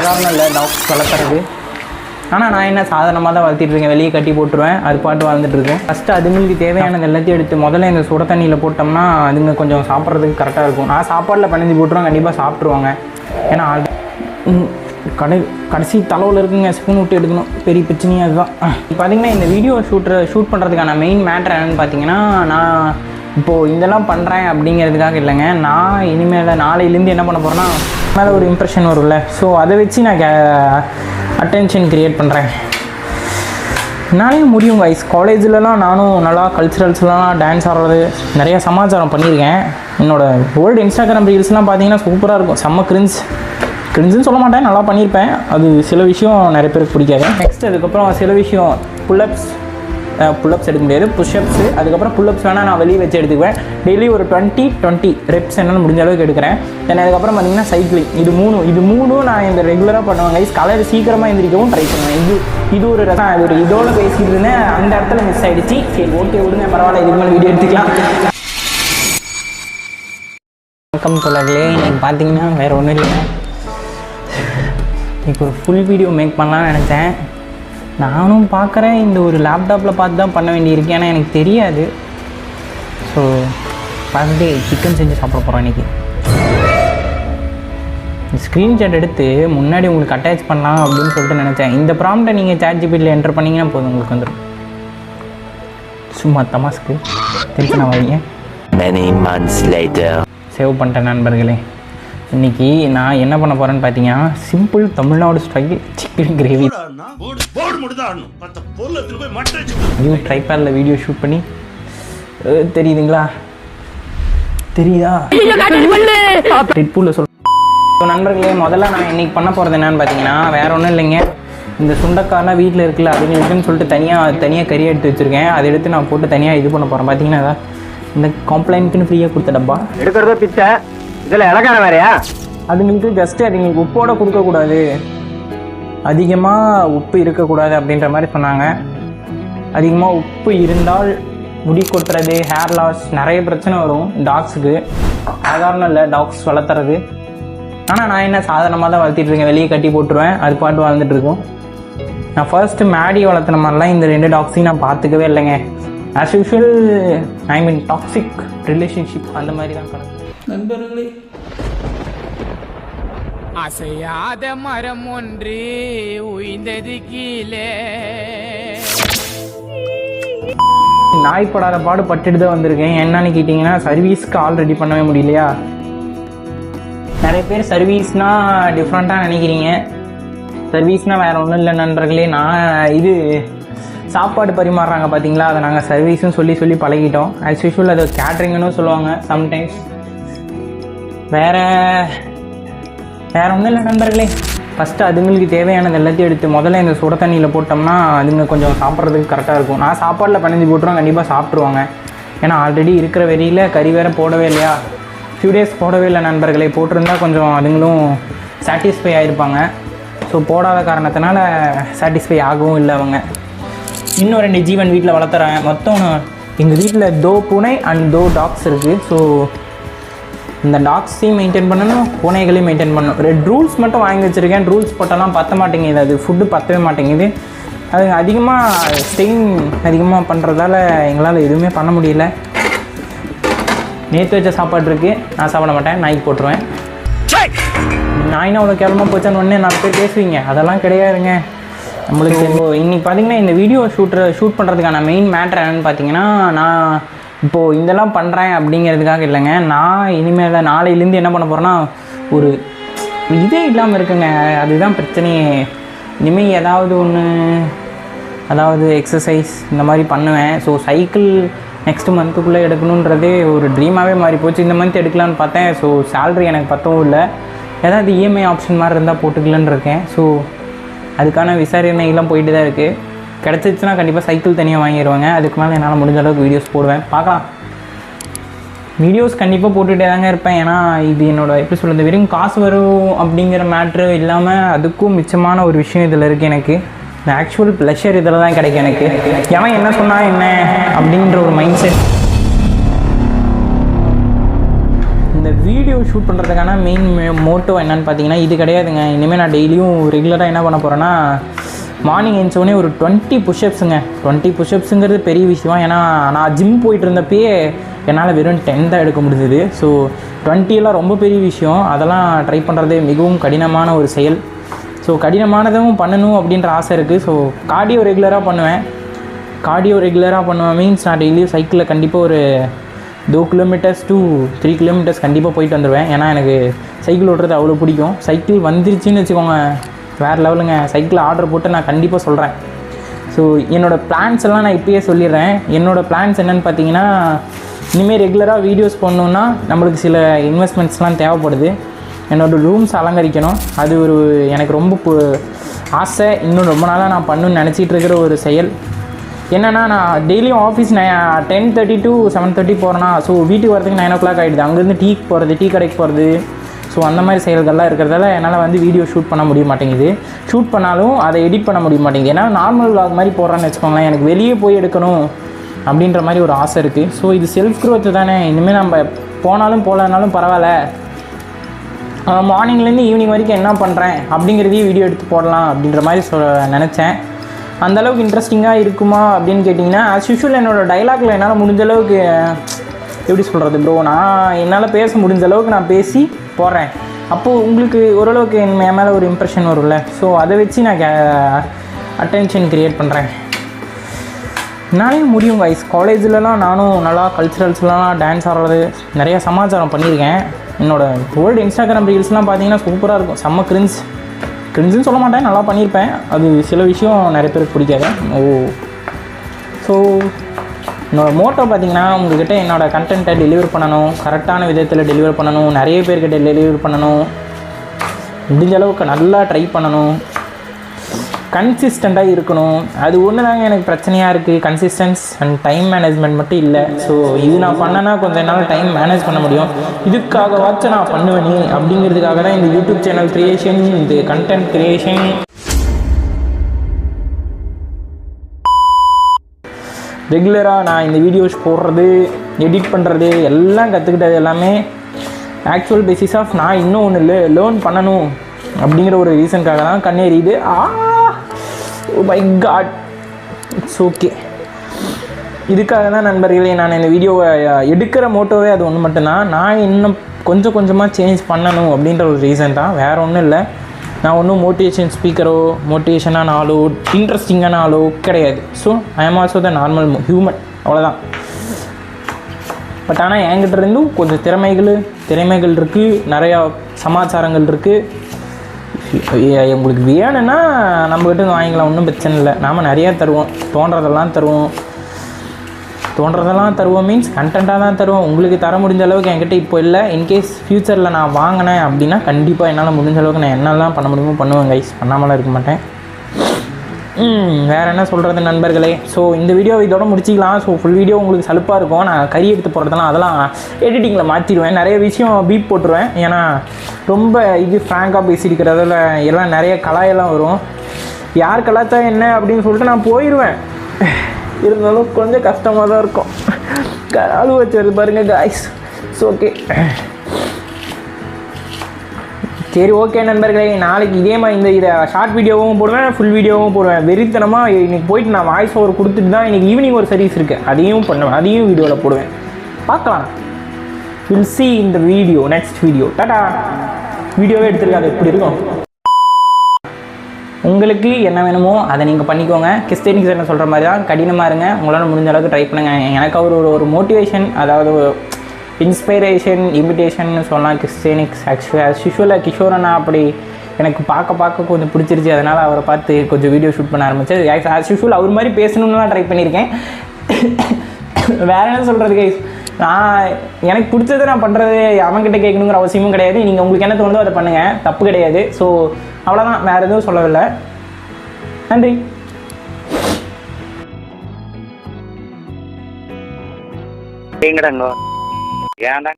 சாதாரண இல்லை டாக்ஸ் வளர்த்துறது ஆனால் நான் என்ன சாதாரணமாக தான் வளர்த்திட்டு இருக்கேன். வெளியே கட்டி போட்டுருவேன். அது பாட்டு வாழ்ந்துட்டு இருக்கேன் ஃபஸ்ட்டு அதுங்களுக்கு தேவையானது எல்லாத்தையும் எடுத்து முதல்ல இந்த சுட தண்ணியில் போட்டோம்னா அதுங்க கொஞ்சம் சாப்பிட்றதுக்கு கரெக்டாக இருக்கும். நான் சாப்பாடில் பண்ணி போட்டுருவேன் கண்டிப்பாக சாப்பிட்ருவாங்க ஏன்னா கடை கடைசி தலைவில் இருக்குங்க. ஸ்பூன் விட்டு எடுக்கணும். பெரிய பிரச்சனையாக அதுதான். இப்போ பார்த்தீங்கன்னா இந்த வீடியோ ஷூட்ரு ஷூட் பண்ணுறதுக்கான மெயின் மேட்ரு என்னென்னு பார்த்தீங்கன்னா நான் இப்போது இதெல்லாம் பண்ணுறேன் அப்படிங்கிறதுக்காக இல்லைங்க. நான் இனிமேல் நாளையிலேருந்து என்ன பண்ண போகிறேன்னா மேலே ஒரு இம்ப்ரெஷன் வரும்ல. ஸோ அதை வச்சு நான் அட்டென்ஷன் க்ரியேட் பண்ணுறேன் என்னாலே முடியும் வைஸ் காலேஜ்லலாம் நானும் நல்லா கல்ச்சுரல்ஸ்லாம் டான்ஸ் ஆடுறது நிறைய சமாச்சாரம் பண்ணியிருக்கேன். என்னோடய ஓல்டு இன்ஸ்டாகிராம் ரீல்ஸ்லாம் பார்த்தீங்கன்னா சூப்பராக இருக்கும். செம்ம க்ரின்ஸ் க்ரின்ஸுன்னு சொல்ல மாட்டேன் நல்லா பண்ணியிருப்பேன். அது சில விஷயம் நிறைய பேருக்கு பிடிக்காது. நெக்ஸ்ட் அதுக்கப்புறம் சில விஷயம் புல்லப்ஸ் புல்லப்ஸ் எடுக்க முடியாது. புஷ்அப்ஸு அதுக்கப்புறம் புல்லப்ஸ் வேணால் நான் வெளியே வச்சு எடுத்துக்குவேன். டெய்லி ஒரு டுவெண்ட்டி டுவெண்ட்டி ரெப்ஸ் என்னென்னு முடிஞ்ச அளவுக்கு எடுக்கிறேன். தென் அதுக்கப்புறம் பார்த்தீங்கன்னா சைக்கிளிங் இது மூணு இது மூணும் நான் இந்த ரெகுலராக பண்ணுவேன் கைஸ் கலர் சீக்கிரமாக எந்திரிக்கவும் ட்ரை பண்ணுவேன். இது இது ஒரு ரசம். அது ஒரு இதோட பேசிட்டு இருந்தேன். அந்த இடத்துல மிஸ் ஆகிடுச்சு சரி ஓகே விடுங்க பரவாயில்ல. இதுக்கு மேலே வீடியோ எடுத்துக்கலாம். வணக்கம் தோழர்களே. இன்னைக்கு பார்த்தீங்கன்னா வேறு ஒன்றும் இல்லை இன்னைக்கு ஒரு ஃபுல் வீடியோ மேக் பண்ணலாம்னு நினச்சேன். நானும் பார்க்குறேன். இந்த ஒரு லேப்டாப்பில் பார்த்து தான் பண்ண வேண்டியிருக்கு. ஏன்னா எனக்கு தெரியாது. ஸோ பார்த்துட்டு சிக்கன் செஞ்சு சாப்பிட போகிறோம் இன்றைக்கி ஸ்க்ரீன்ஷாட் எடுத்து முன்னாடி உங்களுக்கு அட்டாச் பண்ணலாம் அப்படின்னு சொல்லிட்டு நினச்சேன். இந்த ப்ராம்ப்டை நீங்கள் சேட் ஜிபியில் என்டர் பண்ணிங்கன்னா போதும் உங்களுக்கு வந்துடும் சும்மா தமாஸ்க்கு. Many months later. சேவ் பண்ணிட்டேன் நண்பர்களே. இன்னைக்கு நான் என்ன பண்ண போகிறேன்னு பார்த்தீங்கன்னா simple Tamil Nadu style chicken gravy new ட்ரைபேடில் video shoot பண்ணி தெரியுதுங்களா? தெரியுதா? ரெட்பூலில் சொல் நண்பர்களே முதல்ல நான் இன்னைக்கு பண்ண போகிறது என்னன்னு பார்த்தீங்கன்னா வேற ஒன்றும் இல்லைங்க. இந்த சுண்டக்காய்லாம் வீட்டில் இருக்குல்ல அதுங்களுக்குன்னு சொல்லிட்டு தனியாக தனியாக கறி எடுத்து வச்சுருக்கேன். அதை எடுத்து நான் போட்டு தனியாக இது பண்ண போகிறேன் பார்த்தீங்கன்னா இந்த கம்ப்ளைண்ட்டுன்னு ஃப்ரீயாக கொடுத்த டப்பா. எடுக்கிறதோ பிச்சை. இதில் இலக்கான வேறையா? அதுங்களுக்கு ஜஸ்ட்டு அதுங்களுக்கு உப்போட கொடுக்கக்கூடாது. அதிகமாக உப்பு இருக்கக்கூடாது அப்படின்ற மாதிரி சொன்னாங்க. அதிகமாக உப்பு இருந்தால் முடி கொட்டுறது ஹேர் லாஸ் நிறைய பிரச்சனை வரும் டாக்ஸுக்கு சாதாரணம் இல்லை டாக்ஸ் வளர்த்துறது. ஆனால் நான் என்ன சாதாரணமாக தான் வளர்த்திட்டு இருக்கேன் வெளியே கட்டி போட்டுருவேன். அது பாட்டு வாழ்ந்துட்டு இருக்கும். நான் ஃபர்ஸ்ட் மேடி வளர்த்துன மாதிரிலாம் இந்த ரெண்டு டாக்ஸையும் நான் பார்த்துக்கவே இல்லைங்க. As usual I mean toxic relationship அந்த மாதிரி தான் கணக்கு. நண்பர்களே. அசையாத மரம் ஒன்று உய்ந்தது கீழே. நாய் படாத பாடு பட்டுட்டு தான் வந்திருக்கேன். என்னன்னு கேட்டிங்கன்னா சர்வீஸ்க்கு ஆள் ரெடி பண்ணவே முடியலையா? நிறைய பேர் சர்வீஸ்னால் டிஃப்ரெண்ட்டாக நினைக்கிறீங்க. சர்வீஸ்னால் வேறு ஒன்றும் இல்லை நண்பர்களே. நான் இது சாப்பாடு பரிமாறுறாங்க பார்த்தீங்களா அதை நாங்கள் சர்வீஸ்னு சொல்லி சொல்லி பழகிட்டோம். ஆஸ் யூஷுவல் அது கேட்ரிங்னு சொல்லுவாங்க சம்டைம்ஸ் வேறு வேற ஒன்றும் இல்லை நண்பர்களே. ஃபஸ்ட்டு அதுங்களுக்கு தேவையானது எல்லாத்தையும் எடுத்து முதல்ல இந்த சுட தண்ணியில் போட்டோம்னா அதுங்க கொஞ்சம் சாப்பிட்றதுக்கு கரெக்டாக இருக்கும். நான் சாப்பாடில் பிணைஞ்சு போட்டுருவேன் கண்டிப்பாக சாப்பிட்ருவாங்க ஏன்னா ஆல்ரெடி இருக்கிற வெறியில் கறி வேற போடவே இல்லையா? ஃபியூ டேஸ் போடவே இல்லை நண்பர்களே. போட்டிருந்தா கொஞ்சம் அதுங்களும் சாட்டிஸ்ஃபை ஆகிருப்பாங்க ஸோ போடாத காரணத்தினால சாட்டிஸ்ஃபை ஆகவும் இல்லை அவங்க. இன்னும் ரெண்டு ஜீவன் வீட்டில் வளர்த்துறாங்க மொத்தம் எங்கள் வீட்டில் தோ பூனை அண்ட் தோ டாக்ஸ் இருக்குது ஸோ இந்த டாக்ஸையும் மெயின்டைன் பண்ணணும் பூனைகளையும் மெயின்டைன் பண்ணணும். ரெட் ரூல்ஸ் மட்டும் வாங்கி வச்சுருக்கேன். ரூல்ஸ் போட்டாலாம் பத்த மாட்டேங்குது. அது ஃபுட்டு பத்தவே மாட்டேங்குது. அது அதிகமாக ஸ்டெயின் அதிகமாக பண்ணுறதால எங்களால் எதுவுமே பண்ண முடியல. நேற்று வச்ச சாப்பாடு இருக்குது நான் சாப்பிட மாட்டேன். நாய்க்கு போட்டுருவேன். நாயினா அவ்வளோ கேவலமாக போச்சான்னு உடனே நாலு பேர் பேசுவீங்க. அதெல்லாம் கிடையாதுங்க. நம்மளுக்கு இன்றைக்கி பார்த்தீங்கன்னா இந்த வீடியோ ஷூட்ரு ஷூட் பண்ணுறதுக்கான மெயின் மேட்ரு என்னன்னு பார்த்தீங்கன்னா நான் இப்போது இதெல்லாம் பண்ணுறேன் அப்படிங்கிறதுக்காக இல்லைங்க. நான் இனிமேல் நாளையிலேருந்து என்ன பண்ண போகிறேன்னா ஒரு இதே இல்லாமல் இருக்குங்க. அதுதான் பிரச்சனையே. இனிமேல் ஏதாவது ஒன்று அதாவது எக்ஸசைஸ் இந்த மாதிரி பண்ணுவேன். ஸோ சைக்கிள் நெக்ஸ்ட் மந்த்துக்குள்ளே எடுக்கணுன்றதே ஒரு ட்ரீமாகவே மாறி போச்சு. இந்த மந்த் எடுக்கலான்னு பார்த்தேன். ஸோ சேல்ரி எனக்கு பத்தவும் இல்லை. ஏதாவது இஎம்ஐ ஆப்ஷன் மாதிரி இருந்தால் போட்டுக்கலன்னு இருக்கேன். ஸோ அதுக்கான விசாரணைகள்லாம் போயிட்டு தான் இருக்குது கிடச்சிச்சுன்னா கண்டிப்பாக சைக்கிள் தனியாக வாங்கிடுவாங்க அதுக்கு மேலே என்னால் முடிஞ்ச அளவுக்கு வீடியோஸ் போடுவேன். பார்க்கலாம். வீடியோஸ் கண்டிப்பாக போட்டுகிட்டே தாங்க இருப்பேன். ஏன்னா இது என்னோட எப்படி சொல்கிறது வெறும் காசு வரும் அப்படிங்கிற மேட்ரு இல்லாமல் அதுக்கும் மிச்சமான ஒரு விஷயம் இதில் இருக்குது எனக்கு. ஆக்சுவல் ப்ளஷர் இதில் தான் கிடைக்கும் எனக்கு. ஏன்னா என்ன சொன்னால் என்ன அப்படின்ற ஒரு மைண்ட் செட் இந்த வீடியோ ஷூட் பண்ணுறதுக்கான மெயின் மோட்டோ என்னன்னு பார்த்தீங்கன்னா இது கிடையாதுங்க. இனிமேல் நான் டெய்லியும் ரெகுலராக என்ன பண்ண போகிறேன்னா மார்னிங் எழுந்தோடனே ஒரு டுவெண்ட்டி புஷ்அப்ஸுங்க டுவெண்ட்டி புஷ்அப்ஸுங்கிறது பெரிய விஷயம் ஏன்னா நான் ஜிம் போயிட்டு இருந்தப்பயே என்னால் வெறும் டென் தான் எடுக்க முடிஞ்சது. ஸோ டுவெண்ட்டியெல்லாம் ரொம்ப பெரிய விஷயம். அதெல்லாம் ட்ரை பண்ணுறது மிகவும் கடினமான ஒரு செயல். ஸோ கடினமானதும் பண்ணணும் அப்படின்ற ஆசை இருக்குது ஸோ கார்டியோ ரெகுலராக பண்ணுவேன். கார்டியோ ரெகுலராக பண்ணுவேன். மீன்ஸ் நான் டெய்லியும் சைக்கிளில் கண்டிப்பாக ஒரு two kilometres two three kilometres கண்டிப்பாக போயிட்டு வந்துடுவேன் ஏன்னா எனக்கு சைக்கிள் ஓட்டுறது அவ்வளோ பிடிக்கும். சைக்கிள் வந்துருச்சுன்னு வச்சுக்கோங்க. வேறு லெவலுங்க சைக்கிள் ஆர்டர் போட்டு நான் கண்டிப்பாக சொல்கிறேன் ஸோ என்னோடய பிளான்ஸ் எல்லாம் நான் இப்பயே சொல்லிடுறேன். என்னோடய பிளான்ஸ் என்னென்னு பார்த்தீங்கன்னா இனிமேல் ரெகுலராக வீடியோஸ் பண்ணணுன்னா நம்மளுக்கு சில இன்வெஸ்ட்மெண்ட்ஸ்லாம் தேவைப்படுது. என்னோடய ரூம்ஸ் அலங்கரிக்கணும். அது ஒரு எனக்கு ரொம்ப ஆசை. இன்னும் ரொம்ப நாளாக நான் பண்ணணும்னு நினச்சிட்டு இருக்கிற ஒரு செயல். என்னன்னா நான் டெய்லியும் ஆஃபீஸ் நான் ten thirty to seven thirty போகிறேன்னா ஸோ வீட்டுக்கு வரதுக்கு நைன் ஓ கிளாக் ஆகிடுது அங்கேருந்து டீக்கு போகிறது டீ கடைக்கு போகிறது ஸோ அந்த மாதிரி செயல்கள்லாம் இருக்கிறதால என்னால் வந்து வீடியோ ஷூட் பண்ண முடிய மாட்டேங்குது. ஷூட் பண்ணாலும் அதை எடிட் பண்ண முடிய மாட்டேங்குது. ஏன்னா நார்மல் vlog மாதிரி போடுறான்னு வச்சுக்கோங்களேன் எனக்கு வெளியே போய் எடுக்கணும் அப்படின்ற மாதிரி ஒரு ஆசை இருக்குது ஸோ இது செல்ஃப் க்ரோத் தானே. இனிமேல் நம்ம போனாலும் போகலனாலும் பரவாயில்ல. மார்னிங்லேருந்து ஈவினிங் வரைக்கும் என்ன பண்ணுறேன் அப்படிங்கிறதையும் வீடியோ எடுத்து போடலாம் அப்படின்ற மாதிரி சொ நினச்சேன். அந்த அளவுக்கு இன்ட்ரெஸ்டிங்காக இருக்குமா அப்படின்னு கேட்டிங்கன்னா ஆஸ் யூஷுவல் என்னோட டைலாகில் என்னால் முடிஞ்சளவுக்கு எப்படி சொல்கிறது ப்ரோ நான் என்னால் பேச முடிஞ்ச அளவுக்கு நான் பேசி போடுறேன் அப்போது உங்களுக்கு ஓரளவுக்கு என் மேலே ஒரு இம்ப்ரெஷன் வரும்ல. ஸோ அதை வச்சு நான் அட்டென்ஷன் க்ரியேட் பண்ணுறேன் நானே முடியும் வைஸ் காலேஜ்லலாம் நானும் நல்லா கல்ச்சுரல்ஸ்லாம் டான்ஸ் ஆடுறது நிறைய சமாச்சாரம் பண்ணியிருக்கேன். என்னோட ஓல்டு இன்ஸ்டாகிராம் ரீல்ஸ்லாம் பார்த்தீங்கன்னா சூப்பராக இருக்கும். செம்ம கிரின்ஸ் கிரின்ஸ்னு சொல்ல மாட்டேன் நல்லா பண்ணியிருப்பேன். அது சில விஷயம் நிறைய பேருக்கு பிடிக்காது. ஓ. என்னோடய மோட்டோ பார்த்தீங்கன்னா உங்ககிட்ட என்னோடய கண்டென்ட்டை டெலிவர் பண்ணணும். கரெக்டான விதத்தில் டெலிவர் பண்ணணும். நிறைய பேர்கிட்ட டெலிவர் பண்ணணும். முடிஞ்ச அளவுக்கு நல்லா ட்ரை பண்ணணும். கன்சிஸ்டண்ட்டாக இருக்கணும். அது ஒன்று தாங்க எனக்கு பிரச்சனையாக இருக்குது கன்சிஸ்டன்ஸ் அண்ட் டைம் மேனேஜ்மெண்ட் மட்டும் இல்லை. ஸோ இது நான் பண்ணேன்னா கொஞ்சம் என்னால் டைம் மேனேஜ் பண்ண முடியும். இதுக்காகவாச்சும் நான் பண்ணுவேனே அப்படிங்கிறதுக்காக தான் இந்த யூடியூப் சேனல் க்ரியேஷன் இந்த கண்டென்ட் க்ரியேஷன் ரெகுலராக நான் இந்த வீடியோஸ் போடுறது எடிட் பண்ணுறது எல்லாம் கற்றுக்கிட்டது எல்லாமே ஆக்சுவல் பேசிஸ் ஆஃப் நான் இன்னும் ஒன்று இல்லை லேர்ன் பண்ணணும் அப்படிங்கிற ஒரு ரீசனுக்காக தான் கண்ணேறியுது ah by God it's okay இதுக்காக தான் நண்பர்களே நான் இந்த வீடியோவை எடுக்கிற மோட்டோவே அது ஒன்று மட்டும்தான். நான் இன்னும் கொஞ்சம் கொஞ்சமாக சேஞ்ச் பண்ணணும் அப்படின்ற ஒரு ரீசன் தான். வேறு ஒன்றும் இல்லை. நான் ஒன்றும் மோட்டிவேஷன் ஸ்பீக்கரோ மோட்டிவேஷனான ஆளோ இன்ட்ரெஸ்டிங்கான ஆளோ கிடையாது. So I am also the normal human அவ்வளோதான் பட் ஆனால் என்கிட்ட இருந்தும் கொஞ்சம் திறமைகள் திறமைகள் இருக்குது நிறையா சமாச்சாரங்கள் இருக்குது உங்களுக்கு வேணும்னா நம்மக்கிட்ட வாங்கிக்கலாம் ஒன்றும் பிரச்சனை இல்லை. நாம் நிறையா தருவோம் தோன்றதெல்லாம் தருவோம். தோன்றதெல்லாம் தருவோம். மீன்ஸ் கண்டென்ட்டாக தான் தருவோம். உங்களுக்கு தர முடிஞ்ச அளவுக்கு என்கிட்ட இப்போ இல்லை. இன்கேஸ் ஃப்யூச்சரில் நான் வாங்கினேன் அப்படின்னா கண்டிப்பாக என்னால் முடிஞ்ச அளவுக்கு நான் என்னெல்லாம் பண்ண முடியுமோ பண்ணுவேன் கைஸ் பண்ணாமலாம் இருக்க மாட்டேன். வேறு என்ன சொல்கிறது நண்பர்களே? ஸோ இந்த வீடியோ இதோட முடிச்சிக்கலாம். ஸோ ஃபுல் வீடியோ உங்களுக்கு சலுப்பாக இருக்கும். நான் கறி எடுத்து போடுறதெல்லாம் அதெல்லாம் எடிட்டிங்கில் மாற்றிடுவேன் நிறைய விஷயம் பீப் போட்டுருவேன். ஏன்னா ரொம்ப இது ஃப்ராங்காக பேசியிருக்கிறதுல எல்லாம் நிறைய கலாயெல்லாம் வரும். யார் கலாச்சா என்ன அப்படின்னு சொல்லிட்டு நான் போயிடுவேன். இருந்தாலும் கொஞ்சம் கஷ்டமாக தான் இருக்கும். அழுவ வச்சது பாருங்க காய்ஸ் இட்ஸ் ஓகே சரி ஓகே நண்பர்களே. நாளைக்கு இதே மாதிரி இந்த இதை ஷார்ட் வீடியோவும் போடுவேன் ஃபுல் வீடியோவும் போடுவேன். வெறித்தனமாக இன்னைக்கு போயிட்டு நான் வாய்ஸ் ஓவர் கொடுத்துட்டு தான் இன்றைக்கி ஈவினிங் ஒரு சர்வீஸ் இருக்குது அதையும் பண்ணுவேன். அதையும் வீடியோவில் போடுவேன். பார்க்கலாம். வில் சி இந்த வீடியோ நெக்ஸ்ட் வீடியோ டாட்டா வீடியோவே எடுத்துருக்காது. எப்படி இருக்கும். உங்களுக்கு என்ன வேணுமோ அதை நீங்கள் பண்ணிக்கோங்க. கிறிஸ்டியனிக்ஸ் என்ன சொல்கிற மாதிரி தான் கடினமாக இருங்க. உங்களால் முடிஞ்ச அளவுக்கு ட்ரை பண்ணுங்கள் எனக்கு அவர் ஒரு ஒரு மோட்டிவேஷன் அதாவது இன்ஸ்பைரேஷன் இமிட்டேஷன் சொல்லலாம். கிறிஸ்டியனிக்ஸ் ஆக்சுவலி ஆஸ் யூஷுவலாக கிஷோர் அப்படி எனக்கு பார்க்க பார்க்க கொஞ்சம் பிடிச்சிருச்சு. அதனால் அவரை பார்த்து கொஞ்சம் வீடியோ ஷூட் பண்ண ஆரம்பிச்சேன். ஆஸ் யூஷுவல் அவர் மாதிரி பேசணும்னுலாம் ட்ரை பண்ணியிருக்கேன். வேற என்ன சொல்கிறது கைஸ் நான் எனக்கு பிடிச்சதை நான் பண்ணுறது அவங்ககிட்ட கேட்கணுங்கிற அவசியமும் கிடையாது. நீங்கள் உங்களுக்கு என்ன தோணுதோ அதை பண்ணுங்கள் தப்பு கிடையாது. ஸோ அவ்வளோதான் வேறு எதுவும் சொல்லவில்லை. நன்றி. எங்கடா ஏன்டா?